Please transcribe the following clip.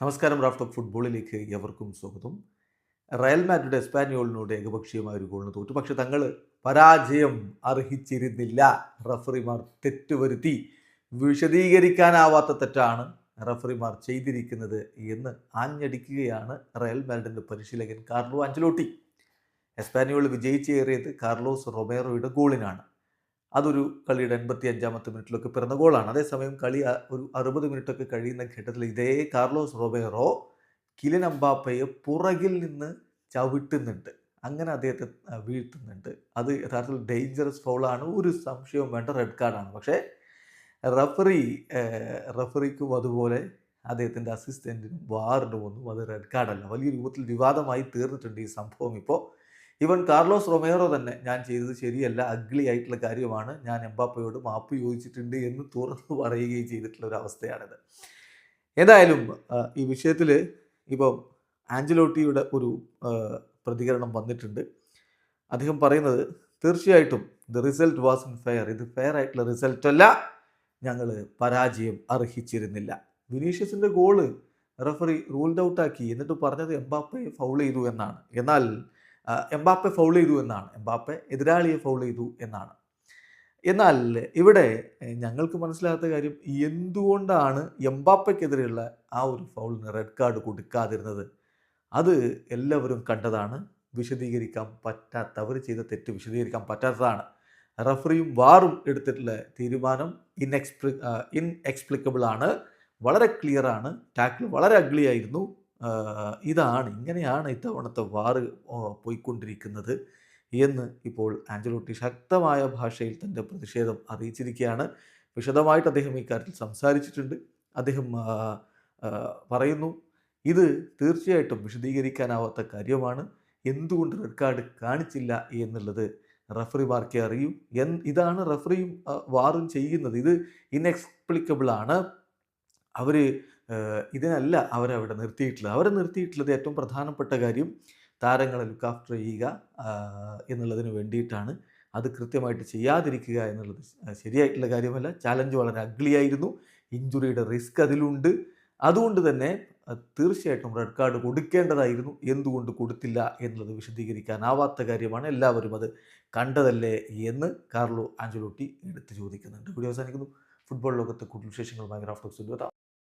നമസ്കാരം raft of ഫുട്ബോളിലേക്ക് എവർക്കും സ്വാഗതം. റയൽ മാഡ്രിഡ് എസ്പാനിയോളിനോട് ഏകപക്ഷീയമായ ഒരു ഗോളിന് തോറ്റു. പക്ഷെ തങ്ങൾ പരാജയം അർഹിച്ചിരുന്നില്ല. റഫറിമാർ തെറ്റുവരുത്തി. വിശദീകരിക്കാനാവാത്ത തെറ്റാണ് റഫറിമാർ ചെയ്തിരിക്കുന്നത് എന്ന് ആഞ്ഞടിക്കുകയാണ് റയൽ മാഡ്രിഡിന്റെ പരിശീലകൻ കാർലോ അഞ്ചലോട്ടി എസ്പാനിയോൾ വിജയിച്ചേറിയത് കാർലോസ് റൊമേറോയുടെ ഗോളിനാണ്. അതൊരു കളിയുടെ എൺപത്തി അഞ്ചാമത്തെ മിനിറ്റിലൊക്കെ പിറന്ന ഗോളാണ്. അതേസമയം കളി ഒരു അറുപത് മിനിറ്റൊക്കെ കഴിയുന്ന ഘട്ടത്തിൽ ഇതേ കാർലോസ് റൊബേറോ കിലിൻ അമ്പാപ്പയെ പുറകിൽ നിന്ന് ചവിട്ടുന്നുണ്ട്. അങ്ങനെ അദ്ദേഹത്തെ വീഴ്ത്തുന്നുണ്ട്. അത് യഥാർത്ഥത്തിൽ ഡേഞ്ചറസ് ഫൗളാണ് ഒരു സംശയവും വേണ്ട റെഡ് കാർഡാണ് പക്ഷേ റഫറി റഫറിക്കും അതുപോലെ അദ്ദേഹത്തിന്റെ അസിസ്റ്റന്റിനും വാറിനും ഒന്നും അത് റെഡ് കാർഡല്ല വലിയ രൂപത്തിൽ വിവാദമായി തീർന്നിട്ടുണ്ട് ഈ സംഭവം. ഇപ്പോൾ ഇവൻ കാർലോസ് റൊമേറോ തന്നെ. ഞാൻ ചെയ്തത് ശരിയല്ല അഗ്ലി ആയിട്ടുള്ള കാര്യമാണ്. ഞാൻ എംബാപ്പയോട് മാപ്പ് ചോദിച്ചിട്ടുണ്ട് എന്ന് തുറന്നു പറയുകയും ചെയ്തിട്ടുള്ള ഒരു അവസ്ഥയാണിത്. ഏതായാലും ഈ വിഷയത്തിൽ ഇപ്പം ആഞ്ചലോട്ടിയുടെ ഒരു പ്രതികരണം വന്നിട്ടുണ്ട്. അദ്ദേഹം പറയുന്നത് തീർച്ചയായിട്ടും the result was unfair ഇത് ഫെയർ ആയിട്ടുള്ള റിസൾട്ട് അല്ല. ഞങ്ങൾ പരാജയം അർഹിച്ചിരുന്നില്ല. വിനീഷ്യസിന്റെ ഗോൾ റഫറി റൂൾഡ് ഔട്ടാക്കി എന്നിട്ട് പറഞ്ഞത് എംബാപ്പയെ ഫൗൾ ചെയ്തു എന്നാണ്. എന്നാൽ എംബാപ്പെ ഫൗൾ ചെയ്തു എന്നാണ്. എംബാപ്പെ എതിരാളിയെ ഫൗൾ ചെയ്തു എന്നാണ്. എന്നാൽ ഇവിടെ ഞങ്ങൾക്ക് മനസ്സിലാകാത്ത കാര്യം എന്തുകൊണ്ടാണ് എംബാപ്പയ്ക്കെതിരെയുള്ള ആ ഒരു ഫൗളിന് റെഡ് കാർഡ് കൊടുക്കാതിരുന്നത്? അത് എല്ലാവരും കണ്ടതാണ്. വിശദീകരിക്കാൻ പറ്റാത്ത അവർ ചെയ്ത തെറ്റ് വിശദീകരിക്കാൻ പറ്റാത്തതാണ്. റഫറിയും വാറും എടുത്തിട്ടുള്ള തീരുമാനം ഇൻഎക്സ്പ്ലി ഇൻഎക്സ്പ്ലിക്കബിൾ ആണ്. വളരെ ക്ലിയർ ആണ്. ടാക്കിൾ വളരെ അഗ്ലി ആയിരുന്നു. ആഹ് ഇതാണ് ഇങ്ങനെയാണ് ഇത്തവണത്തെ വാറ് പോയിക്കൊണ്ടിരിക്കുന്നത് എന്ന് ഇപ്പോൾ ആഞ്ചലോട്ടി ശക്തമായ ഭാഷയിൽ തന്റെ പ്രതിഷേധം അറിയിച്ചിരിക്കുകയാണ്. വിശദമായിട്ട് അദ്ദേഹം ഇക്കാര്യത്തിൽ കാര്യത്തിൽ സംസാരിച്ചിട്ടുണ്ട്. അദ്ദേഹം പറയുന്നു ഇത് തീർച്ചയായിട്ടും വിശദീകരിക്കാനാവാത്ത കാര്യമാണ്. എന്തുകൊണ്ട് റെഡ് കാർഡ് കാണിച്ചില്ല എന്നുള്ളത് റഫറിമാർക്കേ അറിയൂ. എൻ ഇതാണ് റഫറിയും വാറും ചെയ്യുന്നത്. ഇത് ഇൻഎക്സ്പ്ലിക്കബിൾ ആണ് അവർ ഇതിനല്ല അവരവിടെ നിർത്തിയിട്ടുള്ളത്. അവരെ നിർത്തിയിട്ടുള്ളത് ഏറ്റവും പ്രധാനപ്പെട്ട കാര്യം താരങ്ങളെ ലുക്ക് ആഫ്റ്റർ ചെയ്യുക എന്നുള്ളതിന് വേണ്ടിയിട്ടാണ്. അത് കൃത്യമായിട്ട് ചെയ്യാതിരിക്കുക എന്നുള്ളത് ശരിയായിട്ടുള്ള കാര്യമല്ല. ചാലഞ്ച് വളരെ അഗ്ലി ആയിരുന്നു. ഇഞ്ചുറിയുടെ റിസ്ക് അതിലുണ്ട്. അതുകൊണ്ട് തന്നെ തീർച്ചയായിട്ടും റെഡ് കാർഡ് കൊടുക്കേണ്ടതായിരുന്നു. എന്തുകൊണ്ട് കൊടുത്തില്ല എന്നുള്ളത് വിശദീകരിക്കാനാവാത്ത കാര്യമാണ്. എല്ലാവരും അത് കണ്ടതല്ലേ എന്ന് കാർലോ ആഞ്ചലോട്ടി എടുത്തു ചോദിക്കുന്നുണ്ട്. വീഡിയോ അവസാനിക്കുന്നു. ഫുട്ബോൾ ലോകത്തെ കൂടുതൽ വിശേഷങ്ങളുമായി ഗ്രാഫ്റ്റോക്സ്